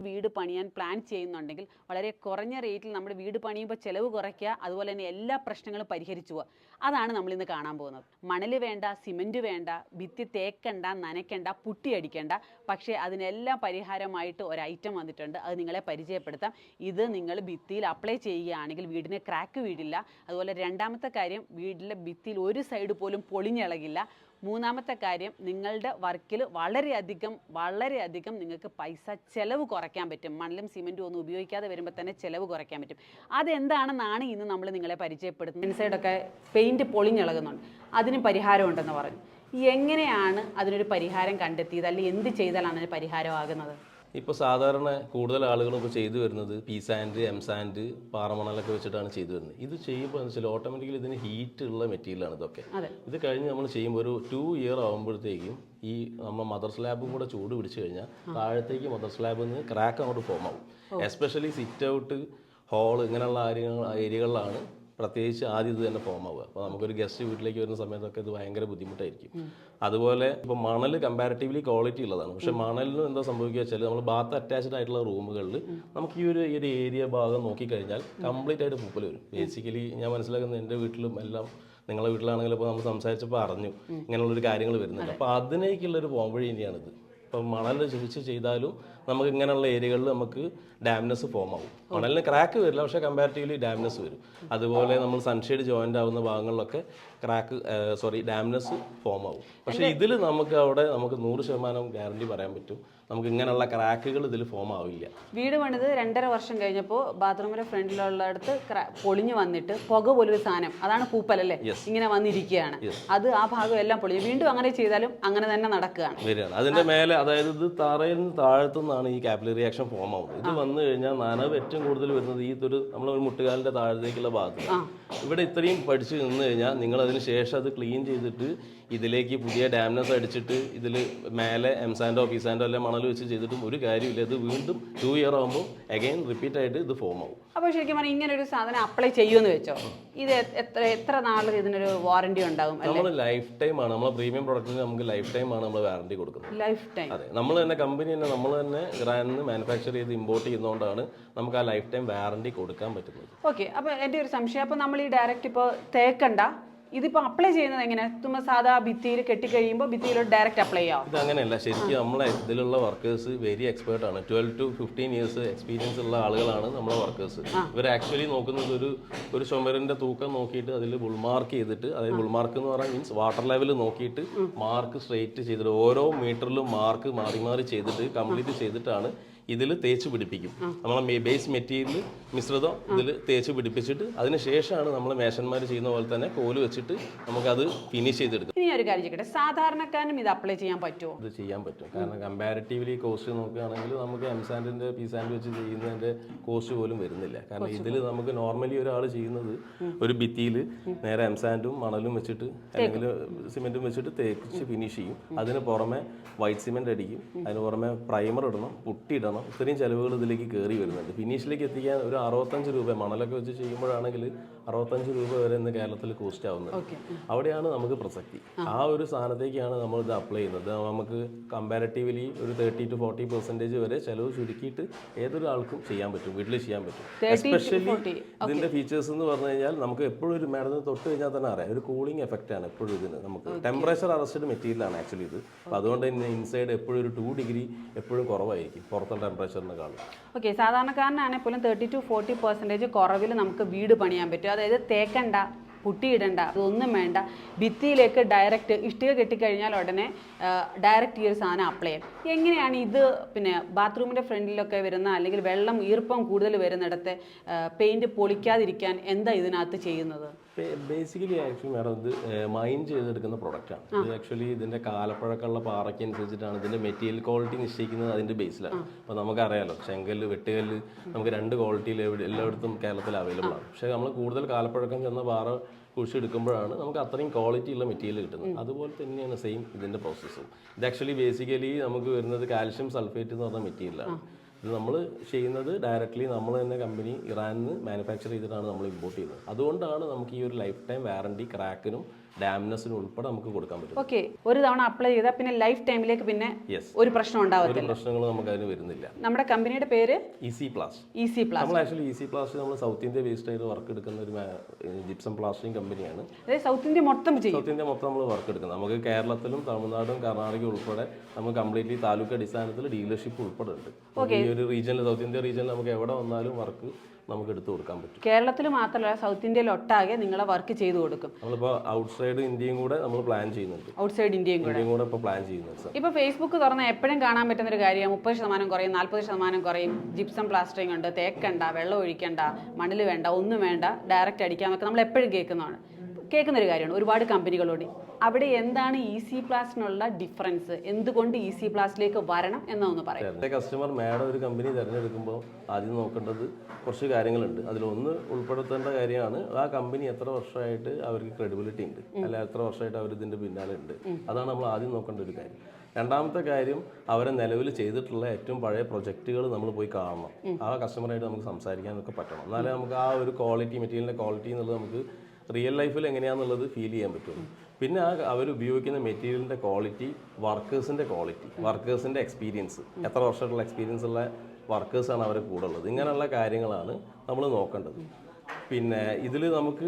വീട് പണിയാൻ പ്ലാൻ ചെയ്യുന്നുണ്ടെങ്കിൽ വളരെ കുറഞ്ഞ റേറ്റിൽ നമ്മുടെ വീട് പണിയുമ്പോൾ ചിലവ് കുറയ്ക്കുക അതുപോലെ തന്നെ എല്ലാ പ്രശ്നങ്ങളും പരിഹരിച്ചു പോവുക. അതാണ് നമ്മൾ ഇന്ന് കാണാൻ പോകുന്നത്. മണൽ വേണ്ട സിമന്റ് വേണ്ട ഭിത്തി തേക്കണ്ട നനയ്ക്കണ്ട പുട്ടിയടിക്കണ്ട പക്ഷേ അതിനെല്ലാം പരിഹാരമായിട്ട് ഒരു ഐറ്റം വന്നിട്ടുണ്ട്. അത് നിങ്ങളെ പരിചയപ്പെടുത്താം. ഇത് നിങ്ങൾ ഭിത്തിയിൽ അപ്ലൈ ചെയ്യുകയാണെങ്കിൽ വീടിന് ക്രാക്ക് വീടില്ല. അതുപോലെ രണ്ടാമത്തെ കാര്യം വീട്ടിലെ ഭിത്തിയിൽ ഒരു സൈഡ് പോലും പൊളിഞ്ഞിളകില്ല. മൂന്നാമത്തെ കാര്യം നിങ്ങളുടെ വർക്കിൽ വളരെയധികം വളരെയധികം നിങ്ങൾക്ക് പൈസ ചിലവ് കുറയ്ക്കാൻ പറ്റും. മണലും സിമെന്റും ഒന്നും ഉപയോഗിക്കാതെ വരുമ്പോൾ തന്നെ ചിലവ് കുറയ്ക്കാൻ പറ്റും. അതെന്താണെന്നാണ് ഇന്ന് നമ്മൾ നിങ്ങളെ പരിചയപ്പെടുത്തുന്നത്? ഇൻസൈഡൊക്കെ പെയിന്റ് പൊളിഞ്ഞിളകുന്നുണ്ട് അതിന് പരിഹാരമുണ്ടെന്ന് പറഞ്ഞു. എങ്ങനെയാണ് അതിനൊരു പരിഹാരം കണ്ടെത്തിയത്? അല്ലെങ്കിൽ എന്ത് ചെയ്താലാണ് അതിന് പരിഹാരമാകുന്നത് ഇപ്പോൾ സാധാരണ കൂടുതൽ ആളുകളും ഇപ്പോൾ ചെയ്തു വരുന്നത് പി സാൻഡ് എം സാൻഡ് പാറമണലൊക്കെ വെച്ചിട്ടാണ് ചെയ്തു വരുന്നത്. ഇത് ചെയ്യുമ്പോൾ എന്ന് വെച്ചാൽ ഓട്ടോമാറ്റിക്കലി ഇതിന് ഹീറ്റ് ഉള്ള മെറ്റീരിയലാണ് ഇതൊക്കെ. ഇത് കഴിഞ്ഞ് നമ്മൾ ചെയ്യുമ്പോൾ ഒരു ടു ഇയർ ആകുമ്പോഴത്തേക്കും ഈ നമ്മൾ മദർ സ്ലാബും കൂടെ ചൂട് പിടിച്ചു കഴിഞ്ഞാൽ താഴത്തേക്ക് മദർ സ്ലാബിൽ നിന്ന് ക്രാക്ക് അങ്ങോട്ട് ഫോം ആവും. എസ്പെഷ്യലി സിറ്റ് ഔട്ട് ഹോൾ ഇങ്ങനെയുള്ള കാര്യങ്ങൾ ഏരിയകളിലാണ് പ്രത്യേകിച്ച് ആദ്യം ഇത് തന്നെ ഫോം ആവുക. അപ്പോൾ നമുക്കൊരു ഗസ്റ്റ് വീട്ടിലേക്ക് വരുന്ന സമയത്തൊക്കെ ഇത് ഭയങ്കര ബുദ്ധിമുട്ടായിരിക്കും. അതുപോലെ ഇപ്പോൾ മണൽ കമ്പാരിറ്റീവ്ലി ക്വാളിറ്റി ഉള്ളതാണ്. പക്ഷേ മണലിന് എന്താ സംഭവിക്കുക വെച്ചാൽ നമ്മൾ ബാത്ത് അറ്റാച്ച്ഡ് ആയിട്ടുള്ള റൂമുകളിൽ നമുക്ക് ഈ ഒരു ഈ ഒരു ഏരിയ ഭാഗം നോക്കിക്കഴിഞ്ഞാൽ കംപ്ലീറ്റ് ആയിട്ട് പൂപ്പൽ വരും. ബേസിക്കലി ഞാൻ മനസ്സിലാക്കുന്നത് എന്റെ വീട്ടിലും എല്ലാം നിങ്ങളുടെ വീട്ടിലാണെങ്കിലും ഇപ്പോൾ നമ്മൾ സംസാരിച്ചപ്പോൾ അറിഞ്ഞു ഇങ്ങനെയുള്ളൊരു കാര്യങ്ങൾ വരുന്നുണ്ട്. അപ്പോൾ അതിനേക്കുള്ളൊരു പോംവഴി തന്നെയാണിത്. ഇപ്പം മണൽ ചോദിച്ച് ചെയ്താലും നമുക്ക് ഇങ്ങനെയുള്ള ഏരിയകളിൽ നമുക്ക് ഡാംനെസ് ഫോം ആവും. മണലിന് ക്രാക്ക് വരില്ല പക്ഷേ കമ്പാരിറ്റീവ്ലി ഡാംനെസ് വരും. അതുപോലെ നമ്മൾ സൺഷെയ്ഡ് ജോയിന്റ് ആവുന്ന ഭാഗങ്ങളിലൊക്കെ ക്രാക്ക് സോറി ഡാംനെസ് ഫോം ആവും. പക്ഷേ ഇതിൽ നമുക്ക് അവിടെ നമുക്ക് നൂറ് ശതമാനം ഗ്യാരണ്ടി പറയാൻ പറ്റും. നമുക്ക് ഇങ്ങനെയുള്ള ക്രാക്കുകൾ ഇതിൽ ഫോം ആവില്ല. വീട് പണിത് രണ്ടര വർഷം കഴിഞ്ഞപ്പോൾ ബാത്റൂമിന്റെ ഫ്രണ്ടിലുള്ള അടുത്ത് പൊളിഞ്ഞു വന്നിട്ട് പുക പോലൊരു സാധനം. അതാണ് പൂപ്പലല്ലേ? ഇങ്ങനെ വന്നിരിക്കുകയാണ്. അത് ആ ഭാഗം എല്ലാം പൊളിഞ്ഞു വീണ്ടും അങ്ങനെ ചെയ്താലും അങ്ങനെ തന്നെ നടക്കുകയാണ്. വരികയാണ്. അതിന്റെ മേലെ അതായത് ഇത് തറയിൽ നിന്ന് താഴത്തുനിന്നാണ് ഈ കാപ്പിലറി റിയാക്ഷൻ ഫോം ആവുന്നത്. ഇത് വന്നു കഴിഞ്ഞാൽ നനവ് ഏറ്റവും കൂടുതൽ വരുന്നത് ഈ ഒരു നമ്മളൊരു മുട്ടുകാലിന്റെ താഴത്തേക്കുള്ള ഭാഗത്ത്. ഇവിടെ ഇത്രയും പഠിച്ചു നിന്ന് കഴിഞ്ഞാൽ നിങ്ങൾ അതിന് ശേഷം അത് ക്ലീൻ ചെയ്തിട്ട് ഇതിലേക്ക് പുതിയ ഡാംനസ് അടിച്ചിട്ട് ഇതിൽ മേലെ എംസാൻഡോ പിസാൻഡോ അല്ലെ മണൽ വെച്ച് ചെയ്തിട്ടും ഒരു കാര്യമില്ല ഇത് വീണ്ടും ടു ഇയർ ആകുമ്പോൾ അഗൈൻ റിപ്പീറ്റ് ആയിട്ട് ഇത് ഫോം ആവും. അപ്പോൾ ശരിക്കും പറഞ്ഞാൽ ഇങ്ങനെ ഒരു സാധനം അപ്ലൈ ചെയ്യുമെന്ന് വെച്ചോ? ഇത് എത്ര എത്ര നാൾ ഇതിനൊരു വാറണ്ടി ഉണ്ടാകും നമ്മൾ ലൈഫ് ടൈം ആണ്. നമ്മളെ പ്രീമിയം പ്രോഡക്റ്റിന് നമുക്ക് ലൈഫ് ടൈം ആണ് നമ്മൾ വാറണ്ടി കൊടുക്കുന്നത്. ലൈഫ് ടൈം അതെ. നമ്മൾ തന്നെ കമ്പനി തന്നെ നമ്മൾ തന്നെ ഇറാനിൽ മാനുഫാക്ചർ ചെയ്ത് ഇമ്പോർട്ട് ചെയ്യുന്നതുകൊണ്ടാണ് നമുക്ക് ആ ലൈഫ് ടൈം വാറണ്ടി കൊടുക്കാൻ പറ്റുന്നത്. ഓക്കെ അപ്പോൾ എന്റെ ഒരു സംശയം. അപ്പോൾ നമ്മൾ ഈ ഡയറക്റ്റ് ഇപ്പോൾ തേക്കണ്ട. ഇതിപ്പോൾ അപ്ലൈ ചെയ്യുന്നത് എങ്ങനെ? തുമ്മ സാധാ ഭിത്തിയിൽ കെട്ടിക്കഴിയുമ്പോൾ ഭിത്തിയിലോട്ട് ഡയറക്റ്റ് അപ്ലൈ ചെയ്യാം ഇത് അങ്ങനെയല്ല ശരിക്കും നമ്മളെ ഇതിലുള്ള വർക്കേഴ്സ് വെരി എക്സ്പേർട്ട് ആണ്. Twelve to fifteen years experience ഉള്ള ആളുകളാണ് നമ്മളെ വർക്കേഴ്സ് ഇവർ ആക്ച്വലി നോക്കുന്നത് ഒരു ഒരു ചുമരിന്റെ തൂക്കം നോക്കിയിട്ട് അതിൽ ബുൾമാർക്ക് ചെയ്തിട്ട് അതായത് ബുൾമാർക്ക് എന്ന് പറഞ്ഞാൽ മീൻസ് വാട്ടർ ലെവൽ നോക്കിയിട്ട് മാർക്ക് സ്ട്രെയിറ്റ് ചെയ്തിട്ട് ഓരോ മീറ്ററിലും മാർക്ക് മാറി മാറി ചെയ്തിട്ട് കംപ്ലീറ്റ് ചെയ്തിട്ടാണ് ഇതിൽ തേച്ച് പിടിപ്പിക്കും. നമ്മളെ ബേസ് മെറ്റീരിയൽ മിശ്രിതം ഇതിൽ തേച്ച് പിടിപ്പിച്ചിട്ട് അതിന് ശേഷമാണ് നമ്മൾ മേശന്മാർ ചെയ്യുന്ന പോലെ തന്നെ കോൽ വെച്ചിട്ട് നമുക്കത് ഫിനിഷ് ചെയ്തെടുക്കും. ഇനി ഒരു കാര്യം ചെയ്യട്ടെ. സാധാരണക്കാരനും ഇത് അപ്ലൈ ചെയ്യാൻ പറ്റുമോ? ഇത് ചെയ്യാൻ പറ്റും. കാരണം കമ്പാരിറ്റീവ്ലി കോസ്റ്റ് നോക്കുകയാണെങ്കിൽ നമുക്ക് എം സാൻഡിന്റെ പി സാൻഡ് വെച്ച് ചെയ്യുന്നതിന്റെ കോസ്റ്റ് പോലും വരുന്നില്ല. കാരണം ഇതിൽ നമുക്ക് നോർമലി ഒരാൾ ചെയ്യുന്നത് ഒരു ഭിത്തിയിൽ നേരെ എം സാൻഡും മണലും വെച്ചിട്ട് അല്ലെങ്കിൽ സിമെന്റും വെച്ചിട്ട് തേച്ച് ഫിനിഷ് ചെയ്യും. അതിന് പുറമെ വൈറ്റ് സിമെന്റ് അടിക്കും. അതിന് പുറമെ പ്രൈമർ ഇടണം പുട്ടി ഇടണം. ഇത്രയും ചിലവുകൾ ഇതിലേക്ക് കയറി വരുന്നുണ്ട്. ഫിനിഷിലേക്ക് എത്തിക്കാൻ ഒരു അറുപത്തഞ്ച് രൂപ മണലൊക്കെ വെച്ച് ചെയ്യുമ്പോഴാണെങ്കിൽ അറുപത്തഞ്ച് രൂപ വരെ ഇന്ന് കേരളത്തിൽ കോസ്റ്റ് ആവുന്നത്. അവിടെയാണ് നമുക്ക് പ്രസക്തി. ആ. ഒരു സാധനത്തേക്കാണ് നമ്മൾ ഇത് അപ്ലൈ ചെയ്യുന്നത്. നമുക്ക് കമ്പാരറ്റീവ്ലി ഒരു തേർട്ടി ടു ഫോർട്ടി പെർസെന്റേജ് വരെ ചിലവ് ചുരുക്കിയിട്ട് ഏതൊരു ആൾക്കും ചെയ്യാൻ പറ്റും വീട്ടിൽ ചെയ്യാൻ പറ്റും. എസ്പെഷ്യലി 40. ഇതിന്റെ ഫീച്ചേഴ്സ് എന്ന് പറഞ്ഞു കഴിഞ്ഞാൽ നമുക്ക് എപ്പോഴും ഒരു മരുന്ന് തൊട്ട് കഴിഞ്ഞാൽ തന്നെ അറിയാം. ഒരു കൂളിംഗ് എഫക്റ്റ് ആണ് എപ്പോഴും ഇതിന് നമുക്ക്. ടെമ്പറേച്ചർ അറസ്റ്റഡ് മെറ്റീരിയൽ ആണ് ആക്ച്വലി ഇത്. അപ്പോൾ അതുകൊണ്ട് തന്നെ ഇൻസൈഡ് എപ്പോഴും ഒരു ടു ഡിഗ്രി എപ്പോഴും കുറവായിരിക്കും പുറത്തെ ടെമ്പറേച്ചറിനെക്കാളും ഓക്കെ സാധാരണക്കാരനാണെങ്കിൽ പോലും തേർട്ടി ടു ഫോർട്ടി പെർസെന്റേജ് കുറവിൽ നമുക്ക് വീട് പണിയാൻ പറ്റും. അതായത് തേക്കണ്ട പുട്ടിയിടണ്ട അതൊന്നും വേണ്ട. ഭിത്തിയിലേക്ക് ഡയറക്റ്റ് ഇഷ്ടിക കെട്ടിക്കഴിഞ്ഞാൽ ഉടനെ ഡയറക്റ്റ് ഈ ഒരു സാധനം അപ്ലൈ ചെയ്യാം. എങ്ങനെയാണ് ഇത് പിന്നെ ബാത്റൂമിന്റെ ഫ്രണ്ടിലൊക്കെ വരുന്ന അല്ലെങ്കിൽ വെള്ളം ഈർപ്പം കൂടുതൽ വരുന്നിടത്തെ പെയിന്റ് പൊളിക്കാതിരിക്കാൻ എന്താ ഇതിനകത്ത് ചെയ്യുന്നത്? ബേസിക്കലി ആക്ച്വലി മാഡം ഇത് മൈൻ ചെയ്തെടുക്കുന്ന പ്രൊഡക്റ്റാണ് ഇത് ആക്ച്വലി ഇതിന്റെ കാലപ്പഴക്കമുള്ള പാറയ്ക്ക് അനുസരിച്ചിട്ടാണ് ഇതിന്റെ മെറ്റീരിയൽ ക്വാളിറ്റി നിശ്ചയിക്കുന്നത് അതിന്റെ ബേസിലാണ് അപ്പോൾ നമുക്കറിയാലോ ചെങ്കല്ല് വെട്ടുകല്ല് നമുക്ക് രണ്ട് ക്വാളിറ്റിയിൽ എവിടെ എല്ലായിടത്തും കേരളത്തിൽ അവൈലബിൾ ആണ്. പക്ഷേ നമ്മൾ കൂടുതൽ കാലപ്പഴക്കം ചെന്ന പാറ കുഴിച്ചെടുക്കുമ്പോഴാണ് നമുക്ക് അത്രയും ക്വാളിറ്റി ഉള്ള മെറ്റീരിയൽ കിട്ടുന്നത്. അതുപോലെ തന്നെയാണ് സെയിം ഇതിന്റെ പ്രോസസ്സും ഇത് ആക്ച്വലി ബേസിക്കലി നമുക്ക് വരുന്നത് കാൽഷ്യം സൾഫേറ്റ് എന്ന് പറഞ്ഞ മെറ്റീരിയലാണ് ഇത് നമ്മൾ ചെയ്യുന്നത് ഡയറക്റ്റ്ലി നമ്മൾ തന്നെ കമ്പനി ഇറാനിൽ നിന്ന് മാനുഫാക്ചർ ചെയ്തിട്ടാണ് നമ്മൾ ഇമ്പോർട്ട് ചെയ്യുന്നത്. അതുകൊണ്ടാണ് നമുക്ക് ഈ ഒരു ലൈഫ് ടൈം വാറണ്ടി ക്രാക്കിനും ഡാമിനസിനും ഉൾപ്പെടെ നമുക്ക് കൊടുക്കാൻ പറ്റും. ഓക്കെ ഒരു തവണ അപ്ലൈ ചെയ്താൽ പിന്നെ ലൈഫ് ടൈമിലേക്ക് പിന്നെ ഒരു പ്രശ്നം ഉണ്ടാവില്ല പ്രശ്നങ്ങൾ നമുക്ക് അതിന് വരുന്നില്ല. നമ്മുടെ കമ്പനിയുടെ പേര്? ഈസി പ്ലാസ് ഈസി പ്ലാസ് നമ്മൾ ആക്ച്വലി ഈസി പ്ലാസ് നമ്മൾ സൗത്ത് ഇന്ത്യ ബേസ്ഡ് ആയിട്ട് വർക്ക് എടുക്കുന്ന ഒരു ജിപ്സം പ്ലാസ്റ്റിംഗ് കമ്പനിയാണ് അതായത് സൗത്ത് ഇന്ത്യ മൊത്തം ചെയ്യും. സൗത്ത് ഇന്ത്യ മൊത്തം നമ്മൾ വർക്ക് എടുക്കുന്നത്. നമുക്ക് കേരളത്തിലും തമിഴ്നാടും കർണാടകയും ഉൾപ്പെടെ നമുക്ക് കംപ്ലീറ്റ്ലി താലൂക്ക് അടിസ്ഥാനത്തിൽ ഡീലർഷിപ്പ് ഉൾപ്പെടെ ഉണ്ട്. ഈ ഒരു റീജിയനിൽ സൗത്ത് ഇന്ത്യ റീജിയനിൽ നമുക്ക് എവിടെ വന്നാലും വർക്ക് നമുക്ക് എടുത്തു കൊടുക്കാൻ പറ്റും. കേരളത്തിൽ മാത്രമല്ല സൗത്ത് ഇന്ത്യയിൽ ഒട്ടാകെ നിങ്ങളെ വർക്ക് ചെയ്തു കൊടുക്കും. നമ്മളിപ്പോൾ ഔട്ട്സൈഡ് ഇന്ത്യയും കൂടെ നമ്മൾ പ്ലാൻ ചെയ്യുന്നുണ്ട്. ഔട്ട്സൈഡ് ഇന്ത്യയും കൂടെ. ഇന്ത്യയും കൂടെ ഇപ്പോൾ പ്ലാൻ ചെയ്യുന്നുണ്ട് സാർ ഇപ്പൊ ഫേസ്ബുക്ക് തുറന്ന എപ്പോഴും കാണാൻ പറ്റുന്ന ഒരു കാര്യം മുപ്പത് ശതമാനം കുറയും നാൽപ്പത് ശതമാനം കുറയും. ജിപ്സം പ്ലാസ്റ്ററിംഗ് ഉണ്ട് തേക്കണ്ട വെള്ളം ഒഴിക്കണ്ട മണൽ വേണ്ട ഒന്നും വേണ്ട ഡയറക്റ്റ് അടിക്കാന്നൊക്കെ നമ്മൾ എപ്പോഴും കേൾക്കുന്നതാണ്. കേൾക്കുന്ന ഒരു കാര്യമാണ്. ഒരുപാട് കമ്പനികളോട്. അവിടെ എന്താണ് ഇ സി പ്ലാസ്റ്റിനുള്ള ഡിഫറൻസ് എന്തുകൊണ്ട് ഇ സി പ്ലാസ്റ്റിലേക്ക് വരണം എന്നൊന്ന് പറയാം. കസ്റ്റമർ മാഡം ഒരു കമ്പനി തിരഞ്ഞെടുക്കുമ്പോൾ ആദ്യം നോക്കേണ്ടത് കുറച്ച് കാര്യങ്ങളുണ്ട്. അതിലൊന്ന് ഉൾപ്പെടുത്തേണ്ട കാര്യമാണ് ആ കമ്പനി എത്ര വർഷമായിട്ട് അവർക്ക് ക്രെഡിബിലിറ്റി ഉണ്ട്. അല്ല എത്ര വർഷമായിട്ട് അവർ ഇതിന്റെ പിന്നാലെ ഉണ്ട്. അതാണ് നമ്മൾ ആദ്യം നോക്കേണ്ട ഒരു കാര്യം. രണ്ടാമത്തെ കാര്യം അവരെ നിലവിൽ ചെയ്തിട്ടുള്ള ഏറ്റവും പഴയ പ്രൊജക്റ്റുകൾ നമ്മൾ പോയി കാണണം. ആ കസ്റ്റമറായിട്ട് നമുക്ക് സംസാരിക്കാനൊക്കെ പറ്റണം. എന്നാലേ നമുക്ക് ആ ഒരു ക്വാളിറ്റി മെറ്റീരിയലിന്റെ ക്വാളിറ്റി എന്നുള്ളത് നമുക്ക് റിയൽ ലൈഫിൽ എങ്ങനെയാണെന്നുള്ളത് ഫീൽ ചെയ്യാൻ പറ്റുള്ളൂ. പിന്നെ ആ അവർ ഉപയോഗിക്കുന്ന മെറ്റീരിയലിന്റെ ക്വാളിറ്റി വർക്കേഴ്സിന്റെ ക്വാളിറ്റി വർക്കേഴ്സിന്റെ എക്സ്പീരിയൻസ് എത്ര വർഷമായിട്ടുള്ള എക്സ്പീരിയൻസ് ഉള്ള വർക്കേഴ്സാണ് അവരെ കൂടെ ഉള്ളത് ഇങ്ങനെയുള്ള കാര്യങ്ങളാണ് നമ്മൾ നോക്കേണ്ടത്. പിന്നെ ഇതിൽ നമുക്ക്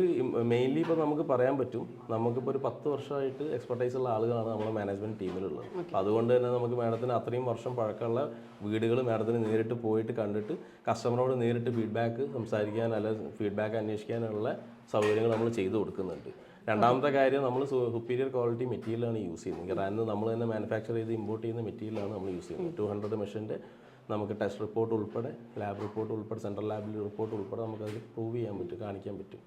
മെയിൻലി ഇപ്പോൾ നമുക്ക് പറയാൻ പറ്റും നമുക്കിപ്പോൾ ഒരു പത്ത് വർഷമായിട്ട് എക്സ്പെർട്ടൈസ് ഉള്ള ആളുകളാണ് നമ്മുടെ മാനേജ്മെന്റ് ടീമിലുള്ളത് അപ്പോൾ അതുകൊണ്ട് തന്നെ നമുക്ക് മാഡത്തിന് അത്രയും വർഷം പഴക്കമുള്ള വീടുകൾ മാഡത്തിന് നേരിട്ട് പോയിട്ട് കണ്ടിട്ട് കസ്റ്റമറോട് നേരിട്ട് ഫീഡ്ബാക്ക് സംസാരിക്കാൻ അല്ല ഫീഡ്ബാക്ക് അന്വേഷിക്കാനുള്ള സൗകര്യങ്ങൾ നമ്മൾ ചെയ്തു കൊടുക്കുന്നുണ്ട്. രണ്ടാമത്തെ കാര്യം നമ്മൾ സുപ്പീരിയർ ക്വാളിറ്റി മെറ്റീരിയലാണ് യൂസ് ചെയ്യുന്നത്. ഇറാനിൽ നമ്മൾ തന്നെ മാനുഫാക്ചർ ചെയ്ത് ഇമ്പോർട്ട് ചെയ്യുന്ന മെറ്റീരിയലാണ് നമ്മൾ യൂസ് ചെയ്യുന്നത്. ടു ഹൺഡ്രഡ് മെഷീന്റെ നമുക്ക് ടെസ്റ്റ് റിപ്പോർട്ട് ഉൾപ്പെടെ ലാബ് റിപ്പോർട്ട് ഉൾപ്പെടെ സെൻട്രൽ ലാബിൽ റിപ്പോർട്ട് ഉൾപ്പെടെ നമുക്കത് പ്രൂവ് ചെയ്യാൻ പറ്റും കാണിക്കാൻ പറ്റും.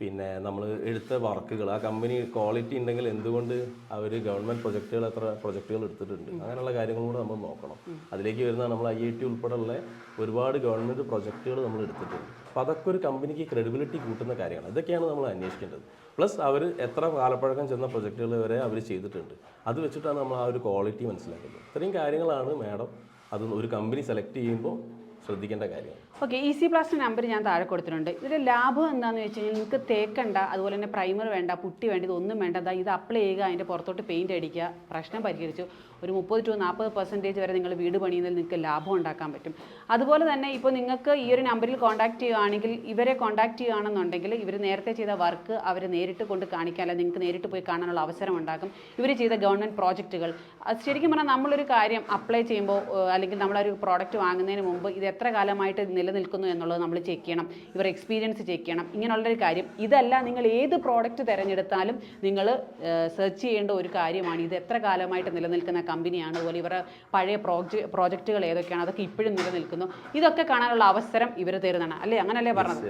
പിന്നെ നമ്മൾ എടുത്ത വർക്കുകൾ ആ കമ്പനി ക്വാളിറ്റി ഉണ്ടെങ്കിൽ എന്തുകൊണ്ട് അവർ ഗവൺമെന്റ് പ്രൊജക്റ്റുകൾ എത്ര പ്രൊജക്റ്റുകൾ എടുത്തിട്ടുണ്ട്? അങ്ങനെയുള്ള കാര്യങ്ങളും കൂടെ നമ്മൾ നോക്കണം. അതിലേക്ക് വരുന്ന നമ്മൾ ഐ ഐ ടി ഉൾപ്പെടെയുള്ള ഒരുപാട് ഗവൺമെന്റ് പ്രൊജക്റ്റുകൾ നമ്മൾ എടുത്തിട്ടുണ്ട്. അപ്പോൾ അതൊക്കെ ഒരു കമ്പനിക്ക് ക്രെഡിബിലിറ്റി കൂട്ടുന്ന കാര്യമാണ്. ഇതൊക്കെയാണ് നമ്മൾ അന്വേഷിക്കേണ്ടത്. പ്ലസ് അവർ എത്ര കാലപ്പഴക്കം ചെന്ന പ്രൊജക്റ്റുകൾ വരെ അവർ ചെയ്തിട്ടുണ്ട്. അത് വെച്ചിട്ടാണ് നമ്മൾ ആ ഒരു ക്വാളിറ്റി മനസ്സിലാക്കുന്നത്. ഇത്രയും കാര്യങ്ങളാണ് മാഡം അത് ഒരു കമ്പനി സെലക്ട് ചെയ്യുമ്പോൾ ശ്രദ്ധിക്കേണ്ട കാര്യമാണ് ഓക്കെ സി പ്ലാസ്റ്റ് നമ്പർ ഞാൻ താഴെ കൊടുത്തിട്ടുണ്ട്. ഇതിന്റെ ലാഭം എന്താണെന്ന് വെച്ച് കഴിഞ്ഞാൽ നിങ്ങൾക്ക് തേക്കണ്ട അതുപോലെ തന്നെ പ്രൈമർ വേണ്ട പുട്ടി വേണ്ട ഇതൊന്നും വേണ്ട. ഇത് അപ്ലൈ ചെയ്യുക അതിന്റെ പുറത്തോട്ട് പെയിന്റ് അടിക്കുക പ്രശ്നം പരിഹരിച്ചു. ഒരു മുപ്പത് ടു നാൽപ്പത് പെർസെന്റേജ് വരെ നിങ്ങൾ വീട് പണിയുന്നതിൽ നിങ്ങൾക്ക് ലാഭം ഉണ്ടാക്കാൻ പറ്റും. അതുപോലെ തന്നെ ഇപ്പോൾ നിങ്ങൾക്ക് ഈ ഒരു നമ്പറിൽ കോൺടാക്ട് ചെയ്യുകയാണെങ്കിൽ ഇവരെ കോൺടാക്ട് ചെയ്യുകയാണെന്നുണ്ടെങ്കിൽ ഇവർ നേരത്തെ ചെയ്ത വർക്ക് അവർ നേരിട്ട് കൊണ്ട് കാണിക്കാൻ അല്ലെങ്കിൽ നിങ്ങൾക്ക് നേരിട്ട് പോയി കാണാനുള്ള അവസരം ഉണ്ടാക്കും. ഇവർ ചെയ്ത ഗവൺമെന്റ് പ്രോജക്റ്റുകൾ ശരിക്കും പറഞ്ഞാൽ നമ്മളൊരു കാര്യം അപ്ലൈ ചെയ്യുമ്പോൾ അല്ലെങ്കിൽ നമ്മളൊരു പ്രോഡക്റ്റ് വാങ്ങുന്നതിന് മുമ്പ് ഇത് എത്ര കാലമായിട്ട് നിലനിൽക്കുന്നു എന്നുള്ളത് നമ്മൾ ചെക്ക് ചെയ്യണം. ഇവർ എക്സ്പീരിയൻസ് ചെക്ക് ചെയ്യണം. ഇങ്ങനെയുള്ളൊരു കാര്യം. ഇതല്ല നിങ്ങൾ ഏത് പ്രോഡക്റ്റ് തിരഞ്ഞെടുത്താലും നിങ്ങൾ സെർച്ച് ചെയ്യേണ്ട ഒരു കാര്യമാണ്. ഇത് എത്ര കാലമായിട്ട് നിലനിൽക്കുന്ന കമ്പനിയാണ് അതുപോലെ ഇവരുടെ പഴയ പ്രോജക്റ്റ് പ്രോജക്റ്റുകൾ ഏതൊക്കെയാണ്? അതൊക്കെ ഇപ്പോഴും നിലനിൽക്കുന്നു. ഇതൊക്കെ കാണാനുള്ള അവസരം ഇവർ തരുന്നതാണ്. അല്ലേ? അങ്ങനല്ലേ പറഞ്ഞത്?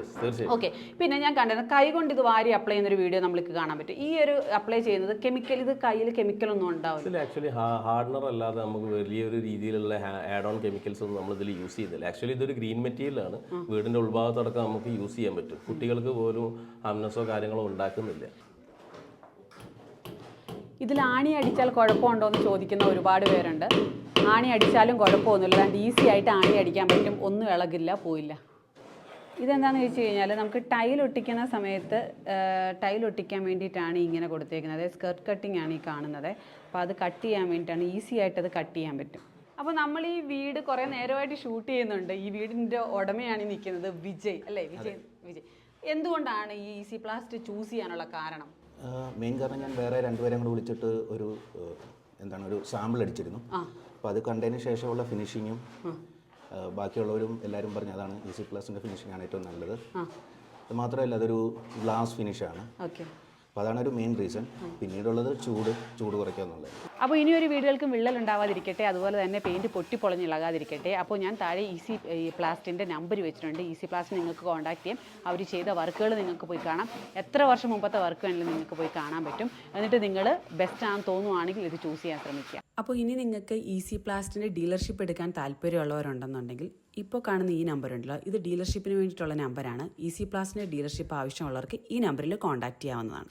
ഓക്കെ പിന്നെ ഞാൻ കണ്ടത് കൈ കൊണ്ട് ഇത് വാരി അപ്ലൈ ചെയ്യുന്ന ഒരു വീഡിയോ നമ്മൾക്ക് കാണാൻ പറ്റും. ഈ ഒരു അപ്ലൈ ചെയ്യുന്നത് കെമിക്കൽ ഇത് കയ്യിൽ കെമിക്കൽ ഒന്നും ഉണ്ടാവില്ല. ആക്ച്വലി ഹാർഡ്നർ അല്ലാതെ നമുക്ക് വലിയൊരു രീതിയിലുള്ള ആഡ് ഓൺ കെമിക്കൽസ് ഒന്നും നമ്മൾ ഇതിൽ യൂസ് ചെയ്തില്ല. ആക്ച്വലി ഇതൊരു ഗ്രീൻ മെറ്റീരിയലാണ് വീടിന്റെ ഉൾഭാഗത്തടക്കം നമുക്ക് യൂസ് ചെയ്യാൻ പറ്റും. കുട്ടികൾക്ക് പോലും അമ്നസോ കാര്യങ്ങളോ ഉണ്ടാക്കുന്നില്ല. ഇതിൽ ആണി അടിച്ചാൽ കുഴപ്പമുണ്ടോ എന്ന് ചോദിക്കുന്ന ഒരുപാട് പേരുണ്ട്. ആണി അടിച്ചാലും കുഴപ്പമൊന്നുമില്ല. അതാണ്ട് ഈസി ആയിട്ട് ആണി അടിക്കാൻ പറ്റും. ഒന്നും ഇളകില്ല പോയില്ല. ഇതെന്താണെന്ന് ചോദിച്ചു കഴിഞ്ഞാൽ നമുക്ക് ടൈൽ ഒട്ടിക്കുന്ന സമയത്ത് ടൈൽ ഒട്ടിക്കാൻ വേണ്ടിയിട്ടാണ് ഇങ്ങനെ കൊടുത്തേക്കുന്നത്. അതായത് സ്കർട്ട് കട്ടിംഗ് ആണ് ഈ കാണുന്നത്. അപ്പോൾ അത് കട്ട് ചെയ്യാൻ വേണ്ടിയിട്ടാണ് ഈസി ആയിട്ട് അത് കട്ട് ചെയ്യാൻ പറ്റും. അപ്പോൾ നമ്മൾ ഈ വീട് കുറേ നേരമായിട്ട് ഷൂട്ട് ചെയ്യുന്നുണ്ട്. ഈ വീടിന്റെ ഉടമയാണ് നിൽക്കുന്നത് വിജയ്. അല്ലേ? വിജയ് വിജയ്. എന്തുകൊണ്ടാണ് ഈ സി പ്ലാസ്റ്റ് ചൂസ് ചെയ്യാനുള്ള കാരണം? മെയിൻ കാരണം ഞാൻ വേറെ രണ്ടുപേരെയും കൂടെ വിളിച്ചിട്ട് ഒരു എന്താണ് ഒരു സാമ്പിൾ അടിച്ചിരുന്നു. അപ്പോൾ അത് കണ്ടതിന് ശേഷമുള്ള ഫിനിഷിങ്ങും ബാക്കിയുള്ളവരും എല്ലാവരും പറഞ്ഞു അതാണ് ഈ സി പ്ലാസ്റ്റിന്റെ ഫിനിഷിംഗ് ആണ് ഏറ്റവും നല്ലത്. അത് മാത്രമല്ല അതൊരു ഗ്ലാസ് ഫിനിഷാണ് അപ്പോൾ അതാണ് ഒരു മെയിൻ റീസൺ പിന്നീടുള്ളത് ചൂട് ചൂട് കുറയ്ക്കുക എന്നുള്ളത് അപ്പോൾ ഇനി ഒരു വീടുകൾക്കും വിള്ളൽ ഉണ്ടാവാതിരിക്കട്ടെ അതുപോലെ തന്നെ പെയിന്റ് പൊട്ടിപ്പൊളഞ്ഞിളകാതിരിക്കട്ടെ അപ്പോൾ ഞാൻ താഴെ ഈസി ഈ പ്ലാസ്റ്റിന്റെ നമ്പർ വെച്ചിട്ടുണ്ട്. ഈസി പ്ലാസ്റ്റ് നിങ്ങൾക്ക് കോൺടാക്ട് ചെയ്യാം. അവർ ചെയ്ത വർക്കുകൾ നിങ്ങൾക്ക് പോയി കാണാം. എത്ര വർഷം മുമ്പത്തെ വർക്ക് വേണമെങ്കിലും നിങ്ങൾക്ക് പോയി കാണാൻ പറ്റും. എന്നിട്ട് നിങ്ങൾ ബെസ്റ്റ് ആണെന്ന് തോന്നുവാണെങ്കിൽ ഇത് ചൂസ് ചെയ്യാൻ ശ്രമിക്കുക. അപ്പോൾ ഇനി നിങ്ങൾക്ക് ഈസി പ്ലാസ്റ്റിന്റെ ഡീലർഷിപ്പ് എടുക്കാൻ താല്പര്യമുള്ളവരുണ്ടെന്നുണ്ടെങ്കിൽ ഇപ്പോൾ കാണുന്ന ഈ നമ്പർ ഉണ്ടല്ലോ. ഇത് ഡീലർഷിപ്പിന് വേണ്ടിയിട്ടുള്ള നമ്പറാണ്. ഈസി പ്ലാസ്റ്റിന്റെ ഡീലർഷിപ്പ് ആവശ്യമുള്ളവർക്ക് ഈ നമ്പറിൽ കോൺടാക്ട് ചെയ്യാവുന്നതാണ്.